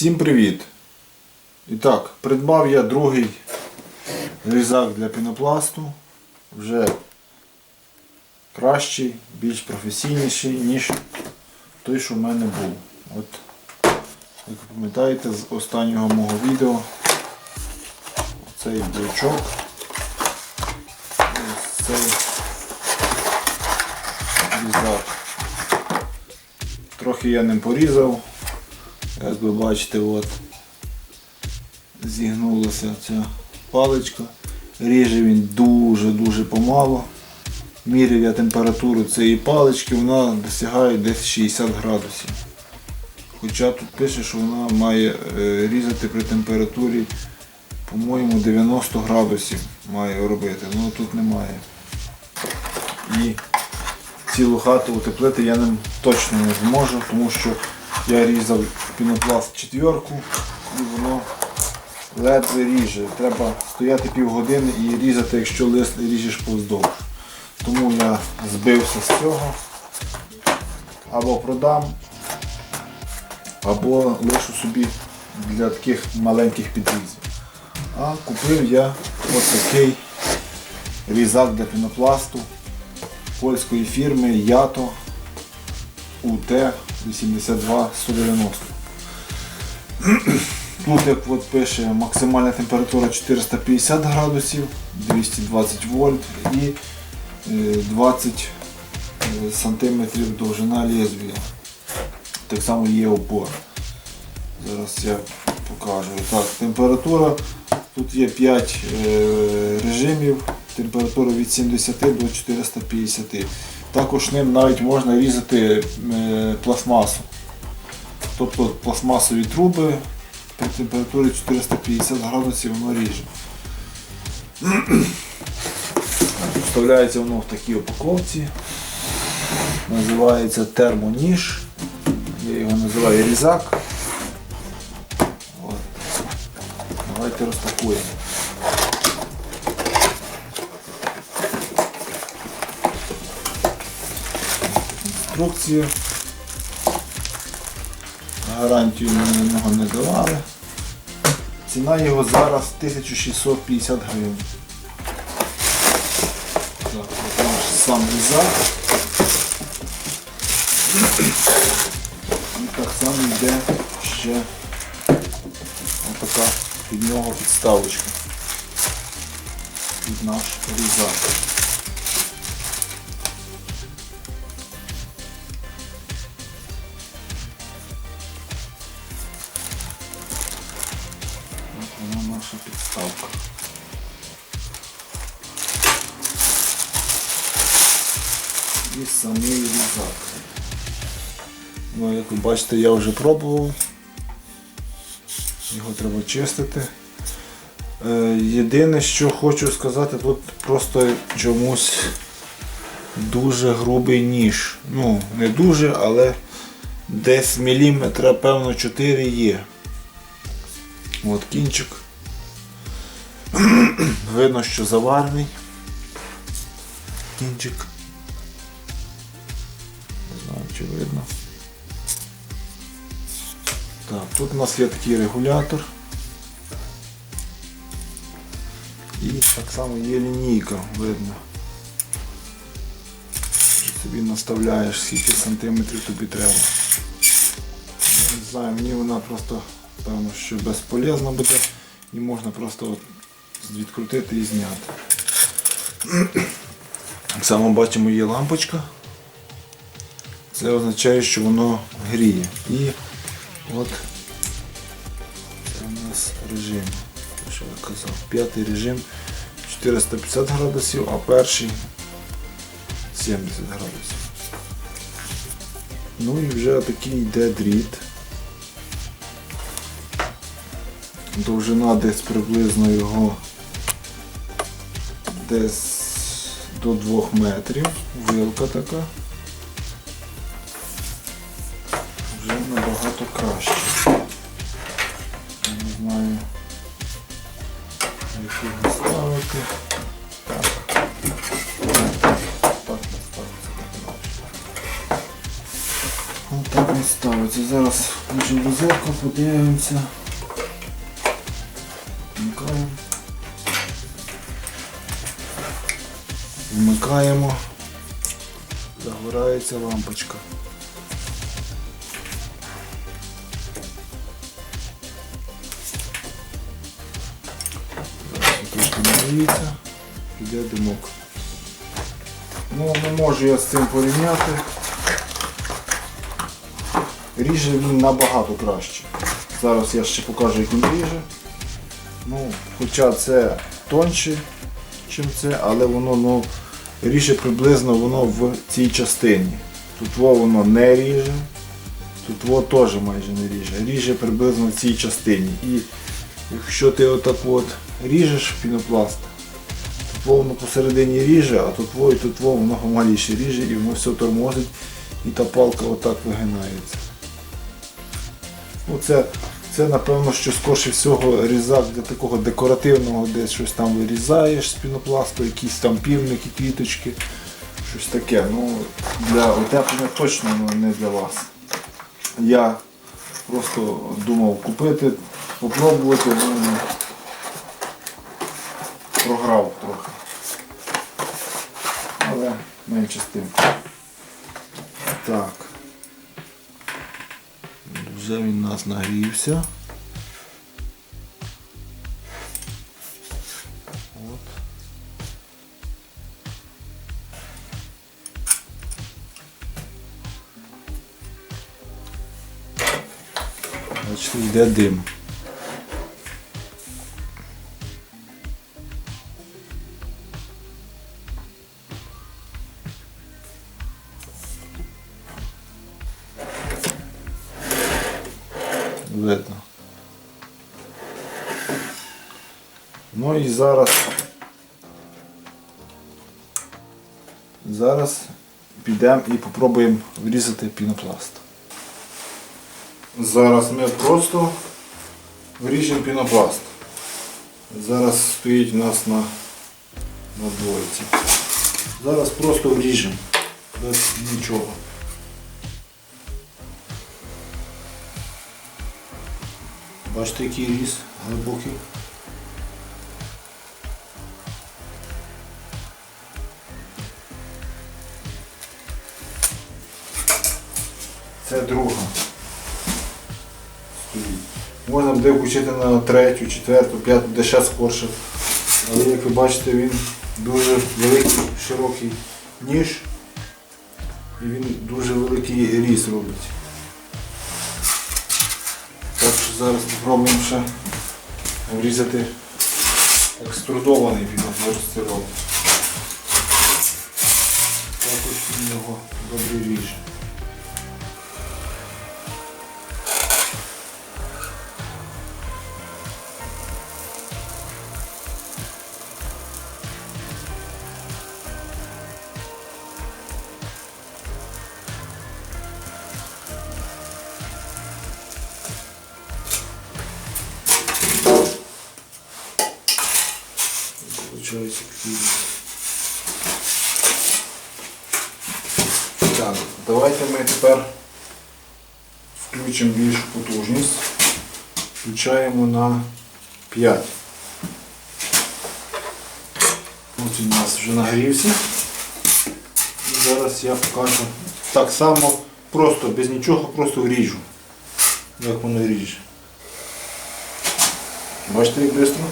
Всім привіт! І так, придбав я другий різак для пінопласту. Вже кращий, більш професійніший, ніж той, що в мене був. От, як ви пам'ятаєте з останнього мого відео, цей. Ось цей різак. Трохи я ним порізав. Як ви бачите, от зігнулася ця паличка. Ріже він дуже-дуже помало. Міряв я температуру цієї палички, вона досягає десь 60 градусів. Хоча тут пише, що вона має е, різати при температурі, по-моєму, 90 градусів має робити, але тут немає. І цілу хату утеплити я ним точно не зможу, тому що я різав пінопласт четверку і воно ледве ріже. Треба стояти півгодини і різати, якщо лист ріжеш повздовж. Тому я збився з цього. Або продам, або лишу собі для таких маленьких підрізів. А купив я ось такий різак для пінопласту польської фірми Ято УТ 82190. Тут, як от пише, максимальна температура 450 градусів, 220 вольт і е, 20 е, сантиметрів довжина лезвія. Так само є опор. Зараз я покажу. Так, температура. Тут є 5 е, режимів, температура від 70 до 450. Також ним навіть можна різати е, пластмасу. Тобто пластмасові труби при температурі 450 градусів воно ріже. Вставляється воно в такій упаковці. Називається термоніж. Я його називаю різак. От. Давайте розпакуємо. Інструкція. Гарантію ми на нього не давали. Ціна його зараз 1650 гривень. Так, наш сам різак. І так само йде ще отака під нього підставочка. Під наш різак. Наша підставка. І самий різак. Ну, як ви бачите, я вже пробував. Його треба чистити. Е, Єдине, що хочу сказати, тут просто чомусь дуже грубий ніж. Ну, не дуже, але десь міліметра, певно, 4 є. От кінчик. Видно, що заварений. Кінчик. Не знаю, чи видно. Так, тут у нас є такий регулятор. І так само є лінійка, видно. Що Собі наставляєш, скільки сантиметрів тобі треба. Не знаю, мені вона просто, певно, що безполезна буде і можна просто от відкрутити і зняти. Так само бачимо є лампочка. Це означає, що воно гріє. І от це у нас режим. Що я казав, п'ятий режим 450 градусів, а перший 70 градусів. Ну і вже такий йде дріт. Довжина десь приблизно його десь до 2 метрів. Вилка така. Вже набагато краще. Я не знаю, як його ставити. Так. Так не ставиться. Ось так не ставиться. Зараз включимо розетку, подивимося. Вмикаємо. Загорається лампочка. Трошки нагріється, піде димок. Ну, не можу я з цим порівняти. Ріже він набагато краще. Зараз я ще покажу, як він ріже. Ну, хоча це тонше, ніж це, але воно ну, ріже приблизно воно в цій частині. Тут воно не ріже, тут во теж майже не ріже. Ріже приблизно в цій частині. І якщо ти отак от ріжеш пінопласт, тут воно посередині ріже, а тут во і тут во воно помаліше ріже і воно все тормозить і та палка отак вигинається. Ну, це, напевно, що скорше всього різак для такого декоративного, десь щось там вирізаєш з пінопласту, якісь там півники, квіточки, щось таке. Ну, Для утеплення точно ну, не для вас. Я просто думав купити, попробувати, ну, ну, програв трохи. Але менше з тим. Так. Вже у нас нагрівся. От. Бачите, йде дим. Видно. Ну і зараз. Зараз підемо і попробуємо врізати пінопласт. Зараз ми просто вріжемо пінопласт. Зараз стоїть у нас на, на двойці. Зараз просто вріжемо. Без нічого. Бачите, який ріс глибокий. Це друга. Можна буде включити на третю, четверту, п'яту, де ще скорше. Але як ви бачите, він дуже великий, широкий ніж і він дуже великий ріс робить. Зараз спробуємо ще врізати екструдований пінопластирол. Також він його добре ріже. Потужність. Включаємо на 5. Ось він у нас вже нагрівся. І зараз я покажу так само, просто без нічого, просто вріжу. Як воно ріже. Бачите, як швидко?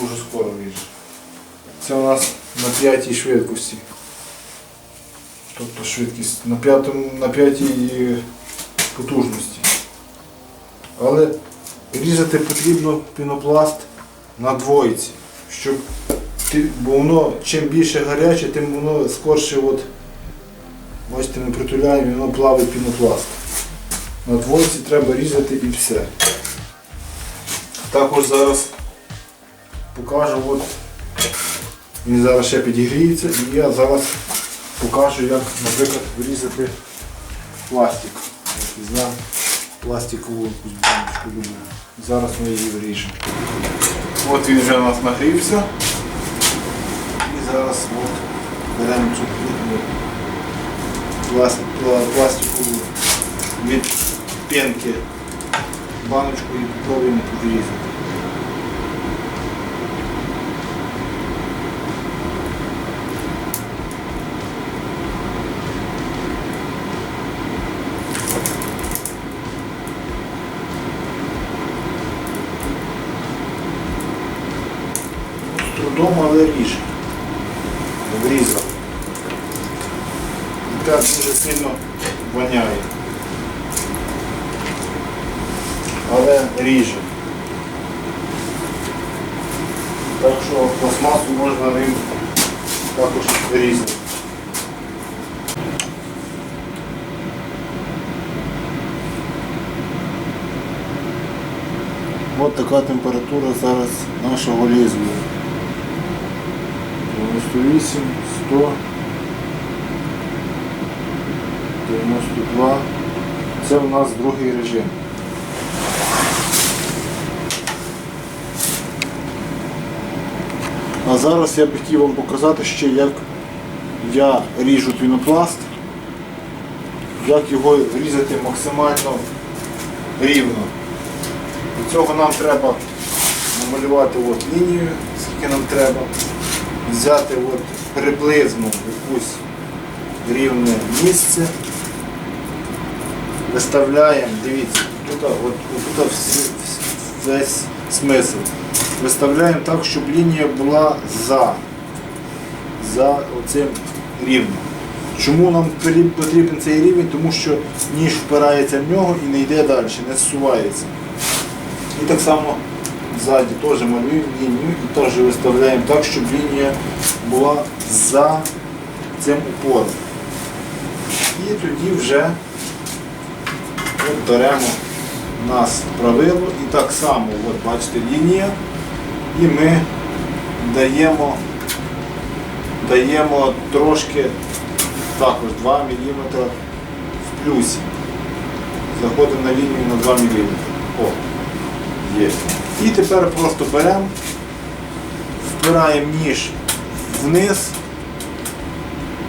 Дуже скоро ріже. Це у нас на п'ятій швидкості. Тобто швидкість на п'ятій потужності. Але різати потрібно пінопласт на двоїці, щоб бо воно чим більше гаряче, тим воно скорше от, бачите, ми притуляємо воно плавить пінопласт. На двоїці треба різати і все. Також зараз покажу, от він зараз ще підігріється і я зараз покажу, як, наприклад, вирізати пластик. Як візьмемо пластикову якусь баночку люблю. Зараз ми її виріжемо. От він вже у нас нагрівся. І зараз от беремо цю плитку пласт- пла- пластикову від пенки баночку і попробуємо підрізати. Ріже. Так що пластмасу можна ним також різати. Ось така температура зараз нашого лезвія. 98, 100, 92. Це у нас другий режим. А зараз я б хотів вам показати ще, як я ріжу пінопласт, як його різати максимально рівно. Для цього нам треба намалювати от лінію, скільки нам треба, взяти от приблизно якусь рівне місце, виставляємо, дивіться, тут, от, вс- вс- весь смисл. Виставляємо так, щоб лінія була за, за оцим рівнем. Чому нам потрібен цей рівень? Тому що ніж впирається в нього і не йде далі, не зсувається. І так само ззаді теж малюємо лінію і теж виставляємо так, щоб лінія була за цим упором. І тоді вже от беремо у нас правило і так само, от бачите, лінія, і ми даємо, даємо трошки також 2 мм в плюсі. Заходимо на лінію на 2 мм. О, є. І тепер просто беремо, впираємо ніж вниз,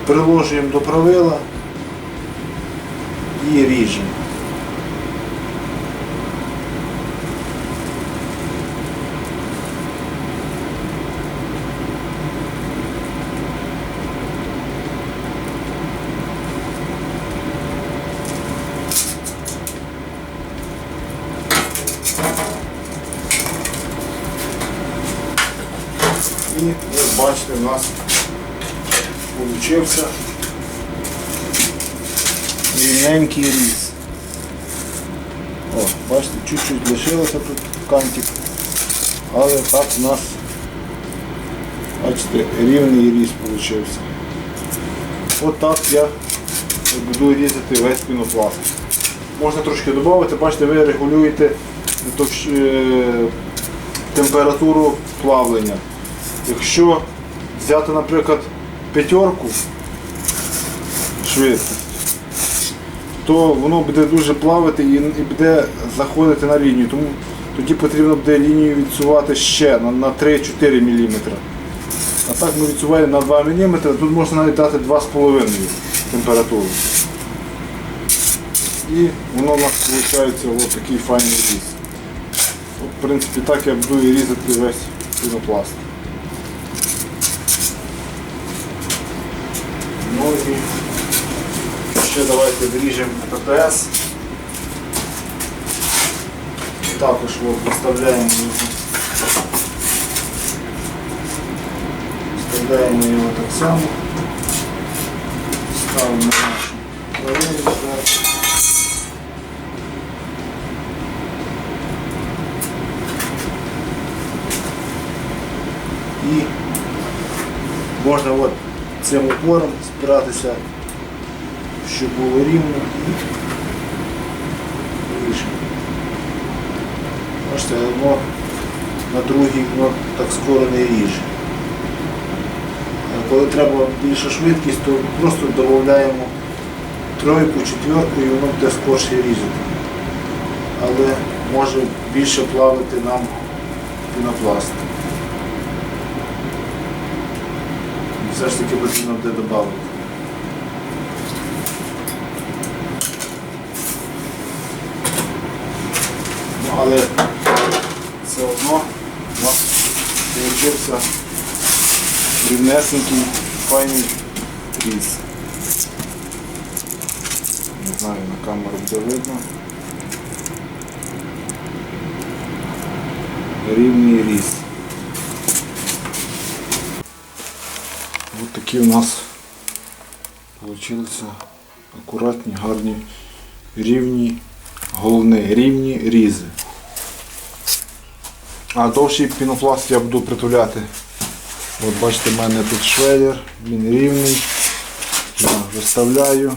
приложуємо до правила і ріжемо. І як бачите, у нас получився рівненький різ. О, бачите, чуть-чуть лишилося тут кантик, але так у нас, бачите, рівний різ получився. От я буду різати весь пінопласт. Можна трошки додати, бачите, ви регулюєте е, температуру плавлення. Якщо взяти, наприклад, п'ятерку швидкість, то воно буде дуже плавати і, буде заходити на лінію. Тому тоді потрібно буде лінію відсувати ще на, на 3-4 мм. А так ми відсуваємо на 2 мм, тут можна навіть дати 2,5 температуру. І воно у нас виходить ось такий файний різ. В принципі, так я буду і різати весь пінопласт. Ну і ще давайте зріжемо ППС. Також от, виставляємо його. Виставляємо його так само. Ставимо на нашу правильну І можна от цим упором спиратися, щоб було рівно і ріже. Бачите, воно на другій воно так скоро не ріже. Коли треба більша швидкість, то просто додаємо тройку, четверку і воно буде скорше різати. Але може більше плавити нам пінопласт. Все ж таки потрібно буде додати. Але все одно у нас вийшов рівнесенький, файний різ. Не знаю, на камеру буде видно. Рівний різ. Ось такі у нас получилися акуратні, гарні, рівні, головне, рівні різи. А довший пінопласт я буду притуляти. От бачите, в мене тут швеллер, він рівний. Я виставляю.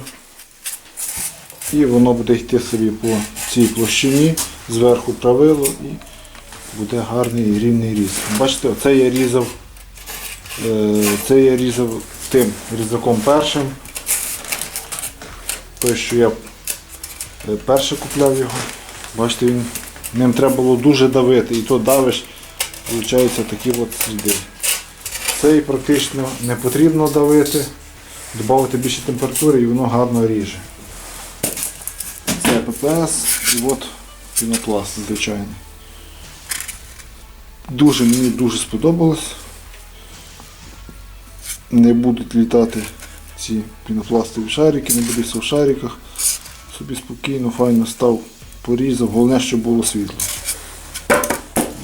І воно буде йти собі по цій площині, зверху правило і буде гарний рівний різ. Бачите, оце я різав, е, це я різав тим різаком першим. Той, що я е, перше купляв його. Бачите, він, ним треба було дуже давити, і то давиш, виходить такі от сліди. Цей практично не потрібно давити, додати більше температури і воно гарно ріже. Це ППС і от пінопласт, звичайно. Дуже мені дуже сподобалось. Не будуть літати ці пінопластові шарики, не буде все в шариках. Собі спокійно, файно став, порізав, головне, щоб було світло.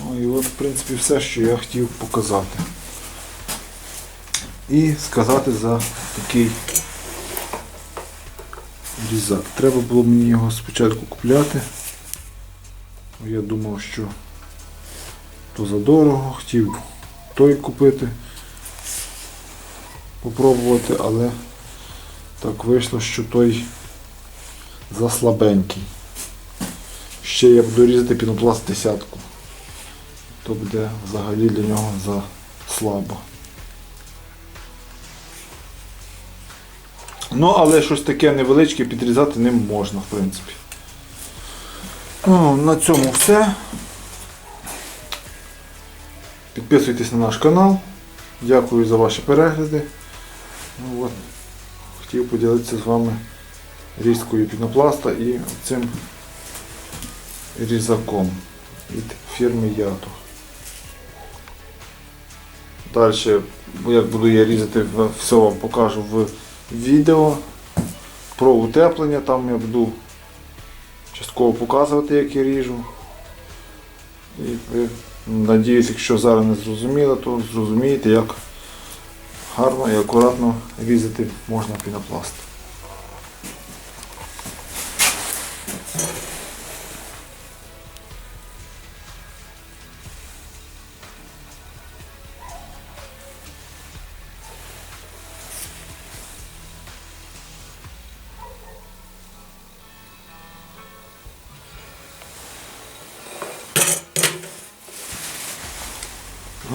Ну і от в принципі все, що я хотів показати. І сказати за такий різак. Треба було мені його спочатку купляти. Я думав, що то задорого, хотів той купити, попробувати, але так вийшло, що той заслабенький. Ще я буду різати пінопласт десятку. То буде взагалі для нього за слабо. Ну, але щось таке невеличке підрізати ним можна, в принципі. На цьому все. Підписуйтесь на наш канал. Дякую за ваші перегляди. Ну, от, хотів поділитися з вами різкою пінопласта і цим різаком від фірми Ято. Далі, як буду я різати, все вам покажу в відео про утеплення. Там я буду частково показувати, як я ріжу. І ви, надіюсь, якщо зараз не зрозуміло, то зрозумієте, як гарно і акуратно різати можна пінопласт.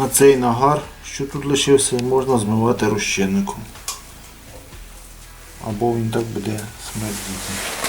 А цей нагар, що тут лишився, можна змивати розчинником. Або він так буде смердіти.